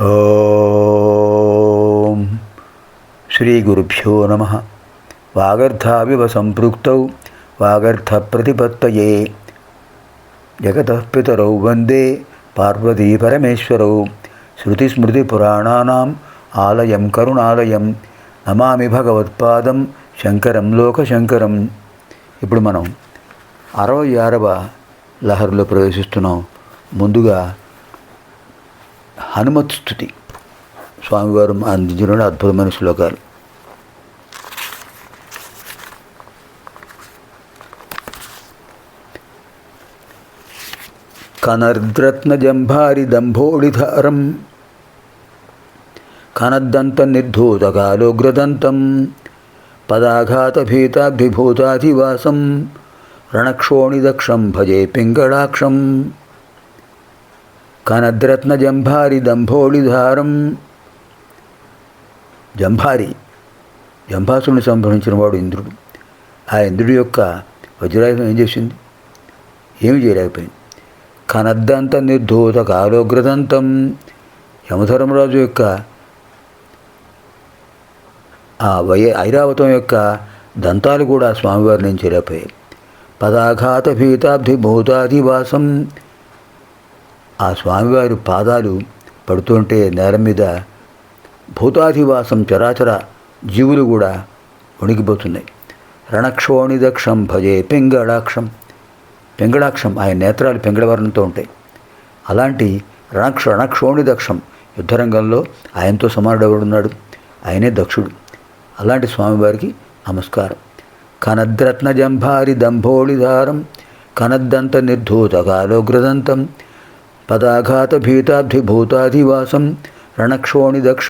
ఓం శ్రీ గురుభ్యో నమ. వాగర్థావివ సంపృక్తౌ వాగర్థ ప్రతిపత్తయే జగతః పితరౌ వందే పార్వతీ పరమేశ్వరౌ. శృతిస్మృతిపురాణానాం ఆలయం కరుణాలయం. నమామి భగవత్పాదం శంకరం లోకశంకరం. ఇప్పుడు మనం అరవై ఆరవ లహరిలో ప్రవేశిస్తున్నాం. ముందుగా హనుమత్ స్థుతి. స్వామివారు అందించిన అద్భుతమైన శ్లోకాలు. కనర్ద్రత్నజంభారి దంభోళిధారం కనద్దంత నిర్ధూతకాలోగ్రదంతం పదాఘాతభీతాభిభూతాధివాసం రణక్షోణిదక్షం భజే పింగళాక్షం. కనద్రత్నజంభారి దంభోళిధారం. జంభారి జంభాసుని సంభవించిన వాడు ఇంద్రుడు. ఆ ఇంద్రుడి యొక్క వజ్రాయుధం ఏం చేసింది? ఏమి చేయలేకపోయింది. కనద్దంత నిర్ధూత కాలోగ్రదంతం యమధర్మరాజు యొక్క ఆ వయ ఐరావతం యొక్క దంతాలు కూడా స్వామివారి నుంచి చేయలేకపోయాయి. పదాఘాత భీతాబ్ధి భూతాధివాసం ఆ స్వామివారి పాదాలు పడుతుంటే నేల మీద భూతాధివాసం చరాచర జీవులు కూడా వణికిపోతున్నాయి రణక్షోణిదక్షం భజే పెంగళాక్షం. పెంగళాక్షం ఆయన నేత్రాలు పెంగళవర్ణంతో ఉంటాయి. అలాంటి రణక్ష రణక్షోణిదక్షం యుద్ధరంగంలో ఆయనతో సమానుడెవడున్నాడు? ఆయనే దక్షుడు. అలాంటి స్వామివారికి నమస్కారం. కనద్రత్న జంభారి దంభోళిధారం కనద్దంత నిర్ధూత కాలోగ్రదంతం పదాఘాత భీతాబ్ధి భూతాధివాసం రణక్షోణిదక్షం